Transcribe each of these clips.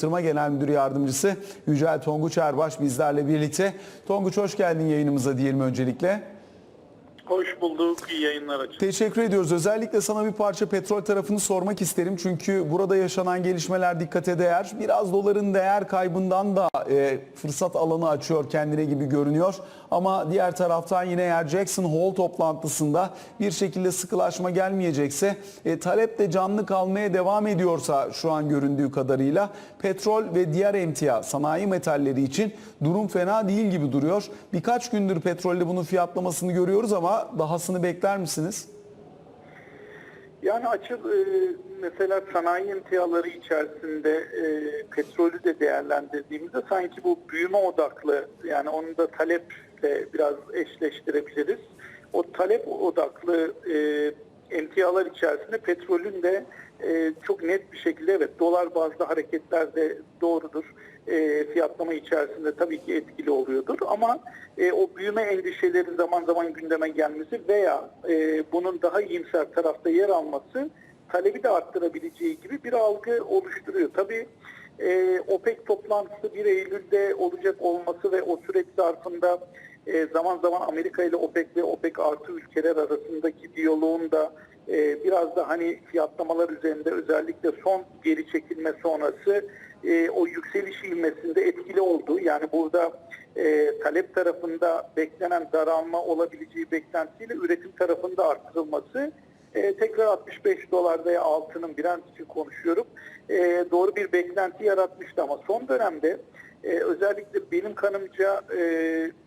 Yatırım'a Genel Müdür Yardımcısı Yücel Tonguç Erbaş bizlerle birlikte. Tonguç hoş geldin yayınımıza diyelim öncelikle. Hoş bulduk. İyi yayınlar açık. Teşekkür ediyoruz. Özellikle sana bir parça petrol tarafını sormak isterim. Çünkü burada yaşanan gelişmeler dikkate değer. Biraz doların değer kaybından da e, fırsat alanı açıyor kendine gibi görünüyor. Ama diğer taraftan yine eğer Jackson Hole toplantısında bir şekilde sıkılaşma gelmeyecekse, e, talep de canlı kalmaya devam ediyorsa şu an göründüğü kadarıyla petrol ve diğer emtia sanayi metalleri için durum fena değil gibi duruyor. Birkaç gündür petrolde bunun fiyatlamasını görüyoruz ama dahasını bekler misiniz? Yani açık e, mesela sanayi imtiyaları içerisinde e, petrolü de değerlendirdiğimizde sanki bu büyüme odaklı yani onu da taleple biraz eşleştirebiliriz. O talep odaklı e, emtialar içerisinde petrolün de e, çok net bir şekilde evet dolar bazlı hareketler de doğrudur. E, fiyatlama içerisinde tabii ki etkili oluyordur ama e, o büyüme endişeleri zaman zaman gündeme gelmesi veya e, bunun daha iyimser tarafta yer alması talebi de arttırabileceği gibi bir algı oluşturuyor. Tabii e, OPEC toplantısı 1 Eylül'de olacak olması ve o süreç zarfında e, zaman zaman Amerika ile OPEC ve OPEC artı ülkeler arasındaki diyaloğun da e, biraz da hani fiyatlamalar üzerinde özellikle son geri çekilme sonrası e, o yükseliş ivmesinde etkili oldu. Yani burada e, talep tarafında beklenen daralma olabileceği beklentisiyle üretim tarafında arttırılması e, tekrar 65 dolar veya altının Brent için konuşuyorum. E, doğru bir beklenti yaratmıştı ama son dönemde e, özellikle benim kanımca e,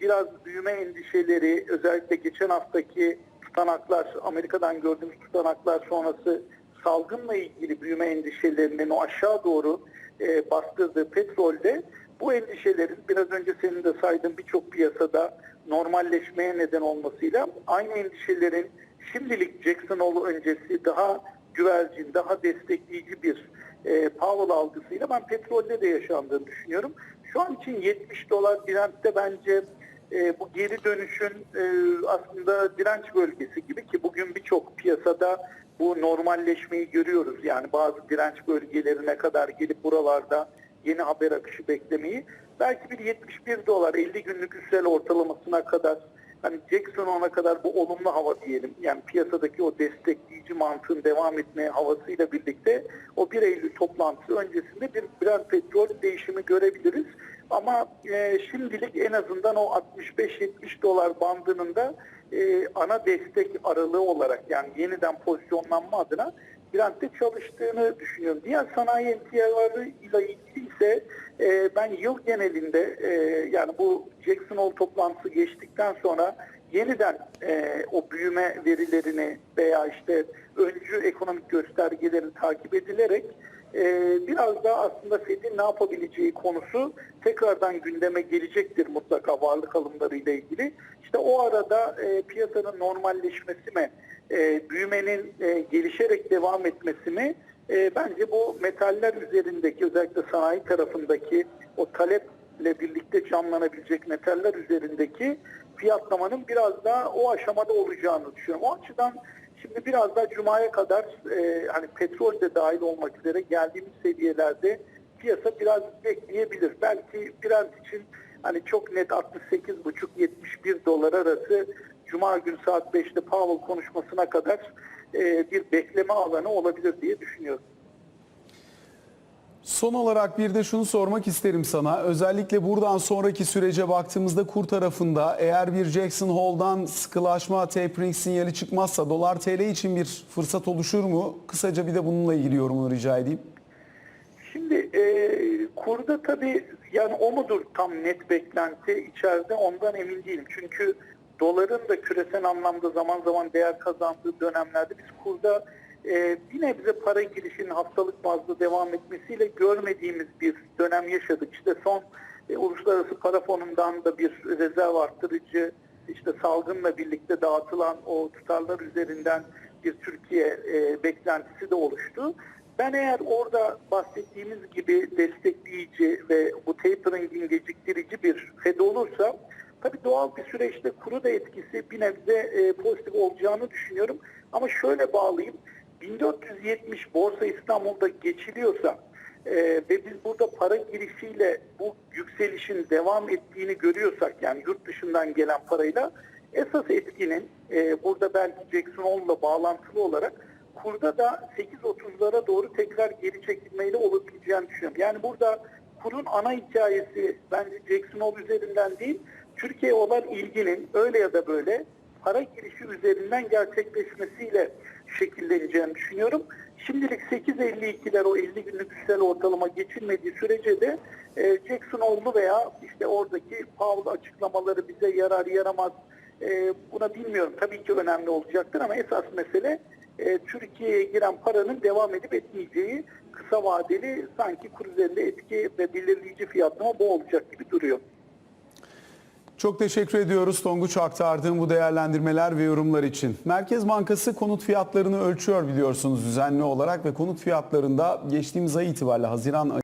biraz büyüme endişeleri özellikle geçen haftaki tutanaklar Amerika'dan gördüğümüz tutanaklar sonrası salgınla ilgili büyüme endişelerinin o aşağı doğru e, bastırdığı petrolde bu endişelerin biraz önce senin de saydığın birçok piyasada normalleşmeye neden olmasıyla aynı endişelerin şimdilik Jackson Hole öncesi daha güvercin, daha destekleyici bir e, Powell algısıyla ben petrolde de yaşandığını düşünüyorum. Şu an için 70 dolar Brent'te bence e, bu geri dönüşün e, aslında direnç bölgesi gibi ki bugün birçok piyasada bu normalleşmeyi görüyoruz. Yani bazı direnç bölgelerine kadar gelip buralarda yeni haber akışı beklemeyi. Belki bir 71 dolar 50 günlük üstel ortalamasına kadar hani Jackson ona kadar bu olumlu hava diyelim. Yani piyasadaki o destekleyici mantığın devam etmeye havasıyla birlikte o 1 Eylül toplantısı öncesinde bir Brent petrol değişimi görebiliriz. Ama e, şimdilik en azından o 65-70 dolar bandının da e, ana destek aralığı olarak yani yeniden pozisyonlanma adına Brent'te çalıştığını düşünüyorum. Diğer sanayi emtiaları ile ilgili ise e, ben yıl genelinde e, yani bu Jackson Hole toplantısı geçtikten sonra yeniden e, o büyüme verilerini veya işte öncü ekonomik göstergelerini takip edilerek e, biraz daha aslında Fed'in ne yapabileceği konusu tekrardan gündeme gelecektir mutlaka varlık alımları ile ilgili. İşte o arada e, piyasanın normalleşmesi mi, e, büyümenin e, gelişerek devam etmesi mi e, bence bu metaller üzerindeki özellikle sanayi tarafındaki o taleple birlikte canlanabilecek metaller üzerindeki fiyatlamanın biraz daha o aşamada olacağını düşünüyorum. O açıdan şimdi biraz daha Cuma'ya kadar e, hani petrol de dahil olmak üzere geldiğimiz seviyelerde piyasa biraz bekleyebilir. Belki biraz için hani çok net 68,5-71 dolar arası Cuma günü saat 5'te Powell konuşmasına kadar e, bir bekleme alanı olabilir diye düşünüyorum. Son olarak bir de şunu sormak isterim sana. Özellikle buradan sonraki sürece baktığımızda kur tarafında eğer bir Jackson Hole'dan sıkılaşma tapering sinyali çıkmazsa dolar TL için bir fırsat oluşur mu? Kısaca bir de bununla ilgili yorumunu rica edeyim. Şimdi e, kurda tabii yani o mudur tam net beklenti içeride ondan emin değilim. Çünkü doların da küresel anlamda zaman zaman değer kazandığı dönemlerde biz kurda e, bir nebze para girişinin haftalık bazda devam etmesiyle görmediğimiz bir dönem yaşadık. İşte son e, uluslararası para fonundan da bir rezerv arttırıcı işte salgınla birlikte dağıtılan o tutarlar üzerinden bir Türkiye e, beklentisi de oluştu. Ben eğer orada bahsettiğimiz gibi destekleyici ve bu tapering'in geciktirici bir FED olursa tabii doğal bir süreçte kuru da etkisi bir nebze e, pozitif olacağını düşünüyorum. Ama şöyle bağlayayım. 1470 Borsa İstanbul'da geçiliyorsa e, ve biz burada para girişiyle bu yükselişin devam ettiğini görüyorsak yani yurt dışından gelen parayla esas etkinin e, burada belki Jackson Hole'la bağlantılı olarak kurda da 8.30'lara doğru tekrar geri çekilmeyle olabileceğini düşünüyorum. Yani burada kurun ana hikayesi bence Jackson Hole üzerinden değil, Türkiye'ye olan ilginin öyle ya da böyle para girişi üzerinden gerçekleşmesiyle şekilleneceğini düşünüyorum. Şimdilik 8.52'ler o 50 günlük güçsel ortalama geçilmediği sürece de e, Jackson Hole'lu veya işte oradaki Powell açıklamaları bize yarar yaramaz e, buna bilmiyorum. Tabii ki önemli olacaktır ama esas mesele e, Türkiye'ye giren paranın devam edip etmeyeceği kısa vadeli sanki kur üzerinde etki ve belirleyici fiyatlama bu olacak gibi duruyor. Çok teşekkür ediyoruz Tonguç aktardığım bu değerlendirmeler ve yorumlar için. Merkez Bankası konut fiyatlarını ölçüyor biliyorsunuz düzenli olarak ve konut fiyatlarında geçtiğimiz ay itibariyle Haziran